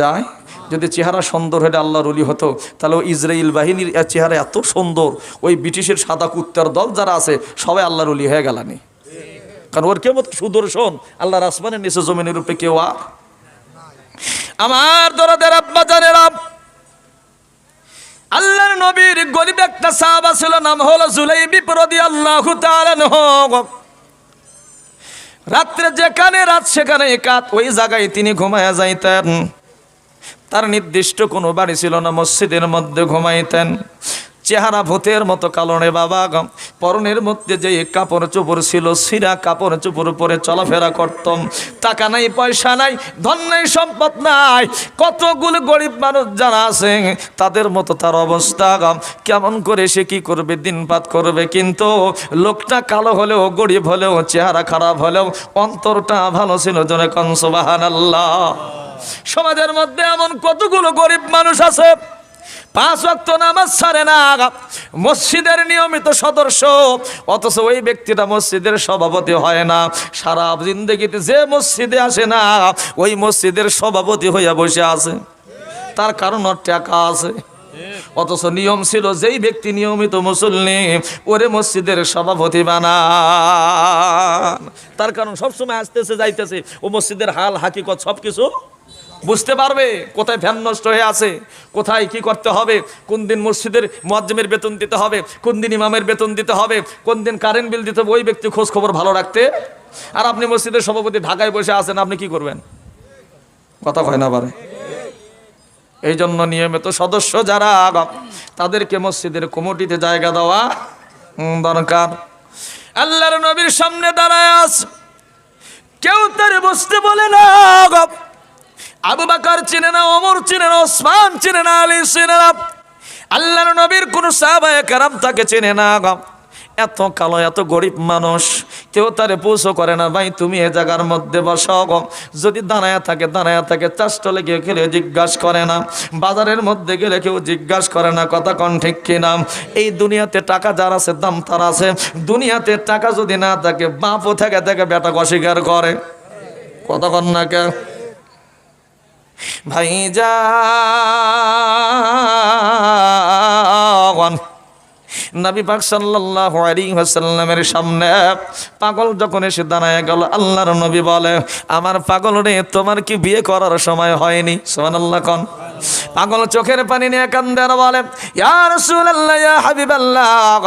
যায়। যদি চেহারা সুন্দর হলে আল্লাহর অলি হতো, তাহলে ওই ইসরায়েল বাহিনীর চেহারা এত সুন্দর, ওই ব্রিটিশের সাদা কুত্তার দল যারা আছে, সবাই আল্লাহর অলি হয়ে গেলানি কারণ ওর কেমন সুদর্শন? আল্লাহর আসমানের নিচে জমিনের উপরে কেউ আর? আমার দরদের আব্বা জানেরা আল্লাহর নবীর গরিব একটা সাহাবা ছিল, নাম হলো জুলাইবি প্রদি আল্লাহ রাত্রে যেখানে, রাত সেখানে একাত, ওই জায়গায় তিনি ঘুমায়া যাইতেন। তার নির্দিষ্ট কোনো বাড়ি ছিল না, মসজিদের মধ্যে ঘুমাইতেন। চেহারা ভূতের মতো কালনে বাবা পরনের মধ্যে যে কাপড় চোপড় ছিল, সিরা কাপড় চোপড় পরে চলাফেরা করতাম। টাকা নাই, পয়সা নাই, ধন নাই, সম্পদ নাই। কতগুলো গরিব মানুষ যারা আছে, তাদের মতো তার অবস্থা কেমন করে সে কি করবে, দিনপাত করবে? কিন্তু লোকটা কালো হলেও, গরিব হলেও, চেহারা খারাপ হলেও, অন্তরটা ভালো ছিল জনে কনসবাহান আল্লাহ সমাজের মধ্যে এমন কতগুলো গরিব মানুষ আছে, পাঁচ ওয়াক্ত নামাজ ছাড়ে না, মসজিদের নিয়মিত সদস্য, অথচ ওই ব্যক্তিটা মসজিদের সভাপতি হয় না। সারা জিন্দগিতে যে মসজিদে আসে না, ওই মসজিদের সভাপতি হইয়া বসে আছে। তার কারণ টাকা আছে। অথচ নিয়ম ছিল, যেই ব্যক্তি নিয়মিত মুসল্লি, ওরে মসজিদের সভাপতি বানান। তার কারণ সবসময় আসতেছে, যাইতেছে। ও মসজিদের হাল, হাকিকত সব কিছু বুঝতে পারবে কোথায় ভ্যান নষ্ট হয়ে আছে, কোথায় কি করতে হবে, কোন দিন মসজিদের মজ্জমের বেতন দিতে হবে, কোন দিন ইমামের বেতন দিতে হবে, কোন দিন কারেন্ট বিল দিতে হবে, ওই ব্যক্তি খোঁজ খবর ভালো রাখতে। আর আপনি মসজিদের সভাপতি ঢাকায় বসে আছেন, আপনি কি করবেন? কথা হয় না পারে এই জন্য নিয়মিত সদস্য যারা, তাদেরকে মসজিদের কমিটিতে জায়গা দেওয়া দরকার। আল্লাহর নবীর সামনে দাঁড়ায় আছে কেউ তার বসতে বলে না। আবু বাকার চিনে না অমর চিনে না, ওসমান চিনে না, আলী চিনে না। আল্লাহর নবীর কোন সাহাবায়ে কারাম তাকে চেনে না। এত কালো, এত গরিব মানুষ, কেউ তারে পুষো করে না, ভাই তুমি এ জায়গার মধ্যে বসো গো। যদি দাঁড়ায়া থাকে দাঁড়ায়া থাকে, চাষটলে কেউ গেলে জিজ্ঞাসা করে না। বাজারের মধ্যে গেলে কেউ জিজ্ঞাসা করে না, কথা কন ঠিক কিনা এই দুনিয়াতে টাকা যার আছে, দাম তার আছে। দুনিয়াতে টাকা যদি না থাকে, বাপও থেকে থেকে বেটা অস্বীকার করে। কথা কন না কে ভাই যা নবী পাক সাল্লাল্লাহু আলাইহি ওয়াসাল্লামের সামনে পাগল যখন এসে দাঁড়ায় গেল, আল্লাহর নবী বলে, আমার পাগল রে, তোমার কি বিয়ে করার সময় হয়নি? সুবহানাল্লাহ কোন। পাগল চোখের পানি নিয়ে কান্দে আর বলে, ইয়া রাসূলুল্লাহ, ইয়া হাবিবাল্লাহ,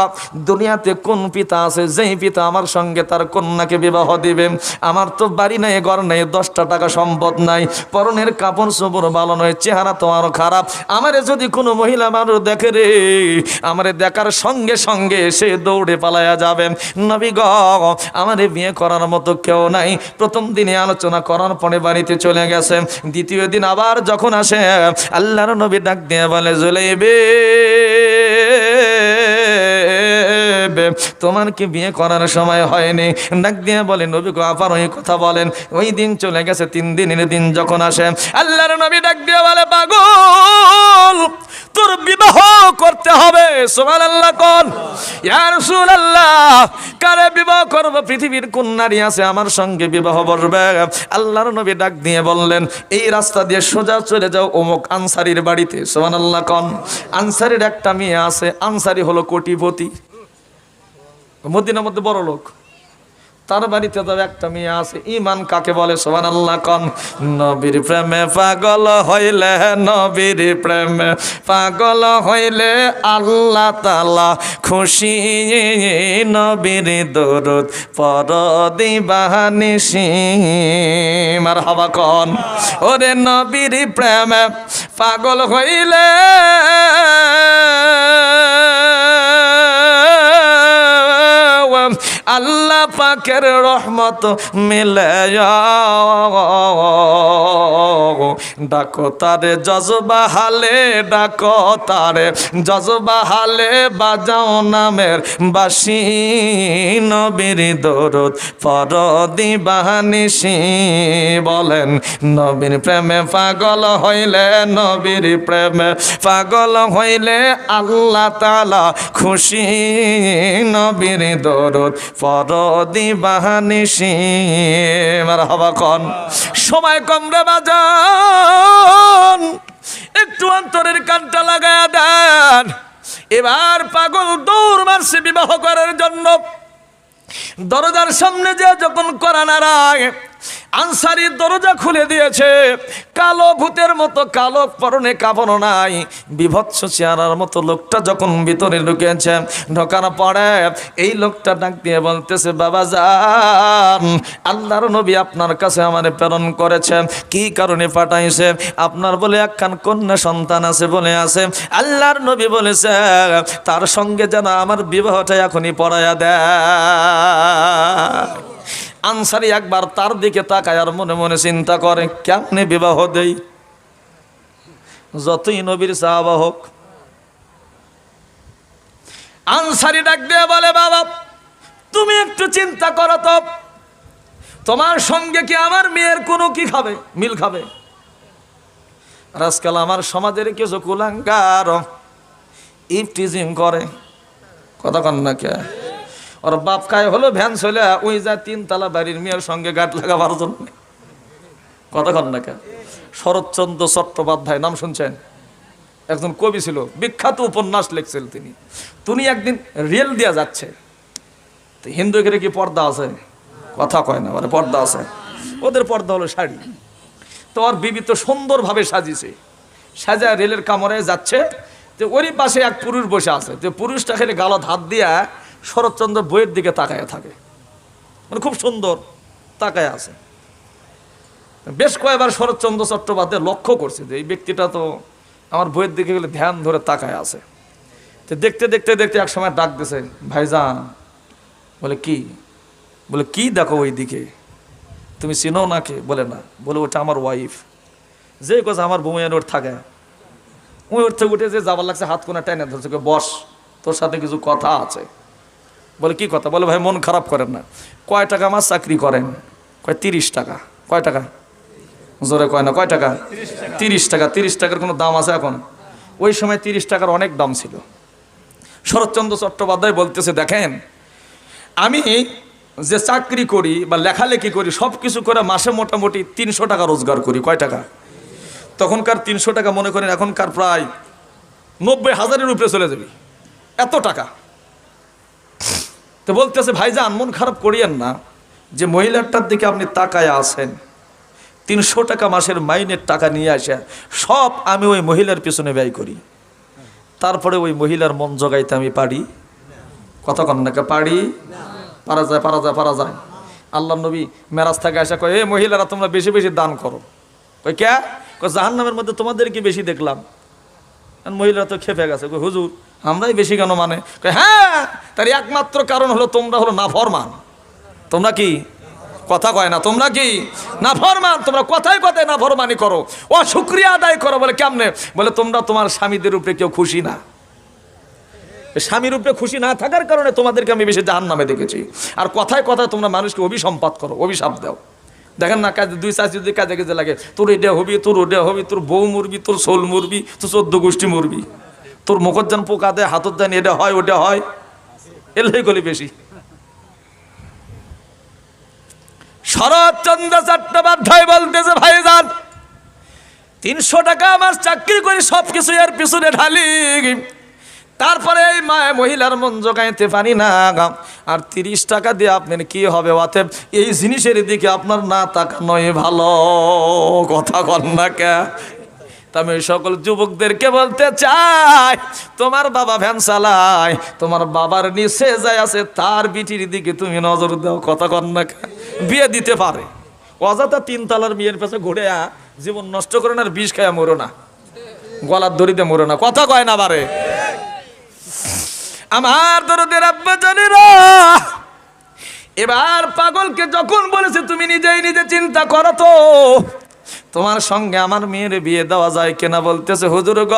দুনিয়াতে কোন পিতা আছে, যেই পিতা আমার সঙ্গে তার কন্যাকে বিবাহ দিবে? আমার তো বাড়ি নাই, ঘর নাই, দশটা টাকা সম্পদ নাই, পরনের কাপড় চোপড় ভালো নয়, চেহারা তো আরও খারাপ। আমারে যদি কোনো মহিলা মানুষ দেখে রে, আমারে দেখার সঙ্গে সঙ্গে সঙ্গে সে দৌড়ে পালায়া যাবে। নবী গ, আমারে বিয়ে করার মতো কেউ নাই। প্রথম দিনে আলোচনা করার পরে বাড়িতে চলে গেছে। দ্বিতীয় দিন আবার যখন আসে, আল্লাহর নবী ডাক দিয়ে বলে, জুলাইবে, তোমার কি বিয়ে করার সময় হয়নি? ডাক দিয়ে বলে, নবী গো, আবার ওই কথা বলেন। ওই দিন চলে গেছে, তিন দিনের দিন যখন আসে, আল্লাহর নবী ডাক দিয়ে বলে, পাগল তোর বিবাহ করতে হবে। সোমান আল্লাহ কোন? ইয়ার আল্লাহ কারে বিবাহ করব? পৃথিবীর কোন নারী আছে আমার সঙ্গে বিবাহ বসবে আল্লাহর নবী ডাক দিয়ে বললেন, এই রাস্তা দিয়ে সোজা চলে যাও অমুক আনসারির বাড়িতে। সোমান আল্লাহ কন? আনসারির একটা মেয়ে আছে, আনসারি হলো কোটিপতি। মদিনার মধ্যে বড় লোক। তার বাড়িতে তো একটা মেয়ে আছে। ইমান কাকে বলে? সোহান আল্লাহ কন। নবীর প্রেমে পাগল হইলে, নবীর প্রেমে পাগল হইলে আল্লাহ তালা খুশি। নবীর দরুদ পর দিবানিসি মার হবা কন। ওরে নবীর প্রেমে পাগল হইলে পাকের রহমত মিলে। ডাকো তারে জজবা হালে ডাকো তারে জজবা হালে বাজাও নামের বাসি নবীর দরদ। পর দিবানিসি বলেন, নবীর প্রেমে পাগল হইলে নবীর প্রেমে পাগল হইলে আল্লাহ তালা খুশি নবীর দরদ। পর বাহানিসি মার হবা কন। সময় কম রে বাজান একটু অন্তরের কানটা লাগায়া দেন। এবার পাগল দৌড় মারছে বিবাহ করার জন্য। দরজার সামনে যে যখন করা নারায় আনসারি দরজা খুলে দিয়েছে। কালো ভূতের মতো কালো পরনে কাপড় নাই। বিভৎস চেহারার মতো লোকটা যখন ভিতরে ঢুকেছে, ঢোকার পরে এই লোকটা ডাক দিয়ে বলতেছে, বাবা যান আল্লাহর নবী আপনার কাছে আমারে প্রেরণ করেছে। কি কারণে পাঠাইছে? আপনার বলে একখান কন্যা সন্তান আছে বলে আছে। আল্লাহর নবী বলেছে, তার সঙ্গে যেন আমার বিবাহটা এখনই পড়াইয়া দেয়। আনসারি একবার তার দিকে তাকায় আর মনে মনে চিন্তা করে, কেমনে বিবাহ দেই? যতই নবীর সাহাবা হোক। আনসারি ডাক দিয়ে বলে, বাবা, তুমি একটু চিন্তা করো তো। তোমার সঙ্গে কি আমার মেয়ের কোনো কি খাবে, মিল খাবে? আজকাল আমার সমাজের কিছু কুলাঙ্গার ইফটিজিং করে। কথা কন না কে? ওর বাপ কায় হলো, ভ্যান চলে ওই যা তিনতলা বাড়ির মেয়ের সঙ্গে গাট লাগাবার জন্য। কথা কন না কেন? শরৎচন্দ্র চট্টোপাধ্যায়, নাম শুনছেন? একজন কবি ছিল, বিখ্যাত উপন্যাস লিখছিল তিনি। তিনি একদিন রেল দিয়া যাচ্ছে। তো হিন্দু এখানে কি পর্দা আছে? কথা কয় না মানে পর্দা আছে। ওদের পর্দা হলো শাড়ি। তো ওর বিবি তো সুন্দরভাবে সাজিয়েছে। সাজা রেলের কামড়ে যাচ্ছে। তো ওরই পাশে এক পুরুষ বসে আছে। তো পুরুষটা খেলে গালত হাত দিয়া শরৎচন্দ্র বইয়ের দিকে তাকায় থাকে। মানে খুব সুন্দর তাকায় আছে। বেশ কয়েকবার শরৎচন্দ্র চট্টোপাধ্যায় লক্ষ্য করছে যে এই ব্যক্তিটা তো আমার বইয়ের দিকে গেলে ধ্যান ধরে তাকায় আছে। তো দেখতে দেখতে দেখতে এক সময় ডাক দিছে, ভাইজান। বলে, কি? বলে, কি দেখো ওই দিকে তুমি চিনো নাকি? বলে, না। বলে, ওটা আমার ওয়াইফ যে কথা আমার বউয়ের ওর থাকে ওই ওর থেকে। উঠে যে যাবার লাগছে, হাত কোনা টেনে ধরছে বস, তোর সাথে কিছু কথা আছে। বলে, কি কথা? বলে, ভাই, মন খারাপ করেন না। কয় টাকা আমার চাকরি করেন? কয়, তিরিশ টাকা। কয় টাকা? জোরে কয় না, কয় টাকা? তিরিশ টাকা। তিরিশ টাকার কোনো দাম আছে এখন? ওই সময় তিরিশ টাকার অনেক দাম ছিল। শরৎচন্দ্র চট্টোপাধ্যায় বলতেছে, দেখেন, আমি যে চাকরি করি বা লেখালেখি করি সব কিছু করে মাসে মোটামুটি তিনশো টাকা রোজগার করি। কয় টাকা? তখনকার তিনশো টাকা, মনে করেন, এখনকার প্রায় নব্বই হাজারের উপরে চলে যাবে। এত টাকা? তো বলতেছে, ভাইজান, মন খারাপ করিয়েন না। যে মহিলাটার দিকে আপনি তাকায় আছেন, তিনশো টাকা মাসের মাইনের টাকা নিয়ে আসে, সব আমি ওই মহিলার পিছনে ব্যয় করি। তারপরে ওই মহিলার মন জগাইতে আমি পারি। কথা কন্যাকে পারি? পারা যায় পারা যায় পারা যায়। আল্লাহ নবী মেরাজ থেকে আসা, কয়, এ মহিলারা, তোমরা বেশি বেশি দান করো। কই কে? জাহান নামের মধ্যে তোমাদেরকে বেশি দেখলাম? মহিলারা তো খেপে গেছে। হুজুর আমরাই বেশি কেন মানে? হ্যাঁ তার একমাত্র কারণ হলো তোমরা হলো না নাফরমান। তোমরা কি কথা কয় না? তোমরা কি না ফরমান তোমরা কথায় কথায় না ফরমানি করো। ও শুক্রিয়া আদায় করো বলে কেমনে? বলে, তোমরা তোমার স্বামীদের উপরে কেউ খুশি না। স্বামীর উপরে খুশি না থাকার কারণে তোমাদেরকে আমি বেশি জাহান নামে দেখেছি। আর কথায় কথায় তোমরা মানুষকে অভিসম্পাত করো, অভিশাপ দাও। দেখেন না, কাজে, দুই চাষি যদি কাজে কাজে লাগে, তোর এটা হবি, তোর ওটা হবি, তোর বউ মরবি, তোর সোল মরবি, তোর চোদ্দ গোষ্ঠী মরবি। তোর মুখজ্জান পোকা দেয়, হাতর দেন এটা হয়, ওটা হয়। এলাই গলি বেশি। শরৎচন্দ্র চট্টোপাধ্যায় বলতেছে, ভাইজান, তিনশো টাকা আমার চাকরি করে সব কিছু এর পিছনে ঢালি। তারপরে এই মায় মহিলার মন জোগাইতে পারি না আর তিরিশ টাকা দিয়ে আপনার কি হবে? অতএব এই জিনিসের দিকে আপনার না তাকানোই ভালো। কথা কন না কে? আমি সকল যুবকদেরকে বলতে চাই, তোমার বাবা ভ্যান চালায়, তোমার বাবার নিচে যায় আছে, তার বিটির দিকে তুমি নজর দাও, কথা কন না কে? বিয়ে দিতে পারে। অযথা তিন তালার বিয়ের পেছনে ঘুরে জীবন নষ্ট করে না আর বিষ খায় মরো না। গলার দড়িতে মরো না। কথা কয় না বারে। আমার দরদের আব্বা জানেরা, এবার পাগলকে যখন বলেছে, তুমি নিজেই নিজে চিন্তা করো তো তোমার সঙ্গে আমার মেয়ের বিয়ে দেওয়া যায় কেনা বলতেছে, হুজুর গ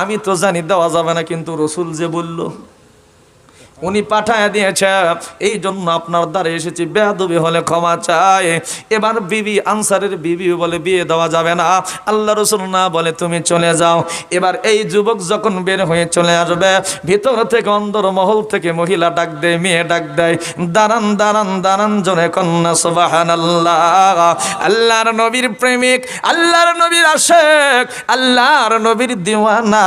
আমি তো জানি দেওয়া যাবে না, কিন্তু রসুল যে বলল। উনি পাঠায় দিয়েছে। এই জন্য আপনার দ্বারে এসেছি। বেয়াদবি হলে ক্ষমা চাই। এবার বিবি, আনসারের বিবি বলে বিয়ে দেওয়া যাবে না। আল্লাহ রসুল না বলে তুমি চলে যাও। এবার এই যুবক যখন বের হয়ে চলে আসবে, ভিতর থেকে অন্দর মহল থেকে মহিলা ডাক দেয়, মেয়ে ডাক দেয়। দাঁড়ান দাঁড়ান দাঁড়ান জনে কন্যা সুবাহান আল্লাহ আল্লাহর নবীর প্রেমিক, আল্লাহর নবীর আশেক, আল্লাহর নবীর দিওয়ানা।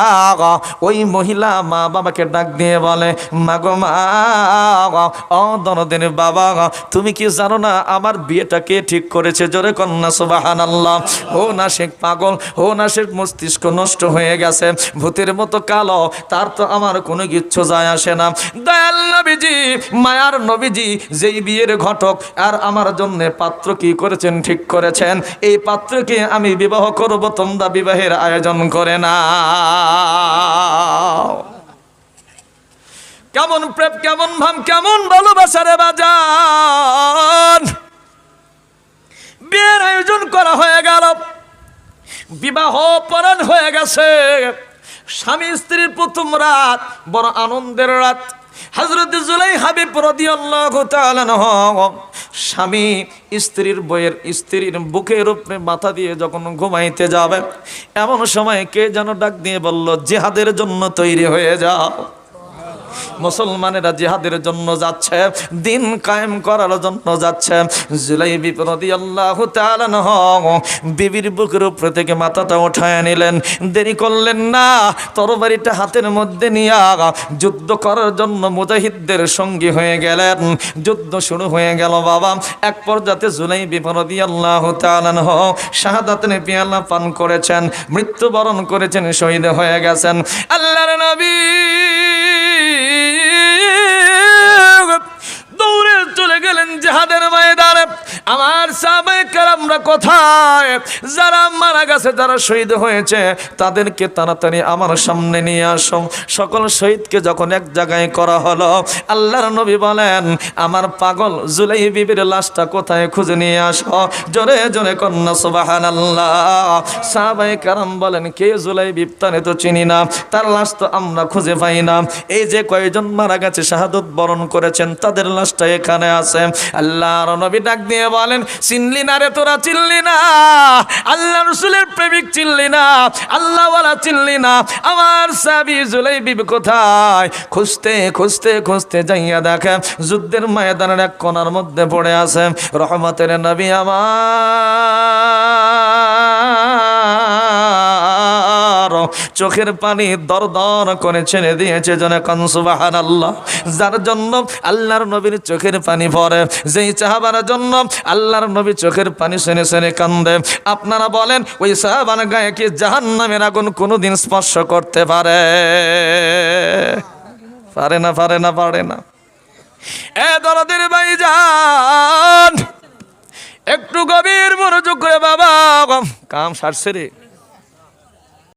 ওই মহিলা মা বাবাকে ডাক দিয়ে বলে, মাগো মা ও দনদিন বাবা তুমি কি জানো না আমার বিয়েটা কে ঠিক করেছে? জোরে কন্যা সুবাহান আল্লাহ ও না শেখ পাগল, ও না শেখ মস্তিষ্ক নষ্ট হয়ে গেছে। ভূতের মতো কালো, তার তো আমার কোনো কিচ্ছু যায় আসে না। দয়াল নবীজি, মায়ার নবীজি, যেই বিয়ের ঘটক, আর আমার জন্য পাত্র কি করেছেন, ঠিক করেছেন? এই পাত্রকে আমি বিবাহ করব, তোমরা বিবাহের আয়োজন করে না কেমন প্রেম, কেমন ভাম কেমন ভালোবাসারে বাজান? বিয়ের আয়োজন করা হয়ে গেল। বিবাহ পরাণ হয়ে গেছে। স্বামী স্ত্রীর প্রথম রাত, বড় আনন্দের রাত। হজরত জুলাই হাবিব স্বামী স্ত্রীর বইয়ের স্ত্রীর বুকের উপরে মাথা দিয়ে যখন ঘুমাইতে যাবে, এমন সময় কে যেন ডাক দিয়ে বলল, জিহাদের জন্য তৈরি হয়ে যাও। মুসলমানেরা জিহাদের জন্য যাচ্ছে, দিন কায়েম করার জন্য যাচ্ছে। জুলাই বিপরদি আল্লাহ বিবির বুকের উপরে থেকে মাথাটা উঠায় নিলেন। দেরি করলেন না, তরবারিটা হাতের মধ্যে নিয়ে যুদ্ধ করার জন্য মুজাহিদদের সঙ্গী হয়ে গেলেন। যুদ্ধ শুরু হয়ে গেল, বাবা। এক পর্যাতে জুলাই বিপরদি আল্লাহ তালানহ শাহাদাত পেয়ালা পান করেছেন, মৃত্যুবরণ করেছেন, শহীদ হয়ে গেছেন। আল্লাহর নবী জাহাদের ময়দানে আমার সাবে কারামরা কোথায়? যারা মারা গেছে, যারা শহীদ হয়েছে, তাদেরকে তাড়াতাড়ি আমার সামনে নিয়ে আসো। সকল শহীদকে যখন এক জায়গায় করা হলো, আল্লাহর নবী বলেন, আমার পাগল জুলাই বিবির লাশটা কোথায় খুঁজে নিয়ে আসো? জোরে জোরে কন্যা সুবাহান আল্লাহ সাহাবাই কারাম বলেন, কে জুলাই বিপ্তানে তো চিনি না, তার লাশ তো আমরা খুঁজে পাই না। এই যে কয়জন মারা গেছে, শাহাদত বরণ করেছেন, তাদের লাশটা এখানে আছে। আল্লাহর নবী ডাক দিয়ে বলেন, চিনলি না রে তোরা, চিনলি না। আল্লাহ রসুলের প্রেমিক চিনলি না। আল্লাহওয়ালা চিনলি না। আমার সাবি জুলাই বিবি কোথায়? খুঁজতে খুঁজতে খুঁজতে যাইয়া দেখে যুদ্ধের ময়দানের এক কোনার মধ্যে পড়ে আছে। রহমতের নবী আমার। চোখের পানি দর দর করে ছেড়ে দিয়েছে জনে কনসুবাহান আল্লাহ যার জন্য আল্লাহর নবীর চোখের পানি পড়ে যেই চাহাবার জন্য আল্লাহর নবী চোখের পানি শুনে শুনে কান্দে, আপনারা বলেন, ওই সাহাবার গায়ে কি জাহান নামের আগুন কোনোদিন স্পর্শ করতে পারে? পারে না পারে না পারে না। এ দরদের ভাই একটু গভীর মনোযোগ করে বাবা, কাম সারছে রে।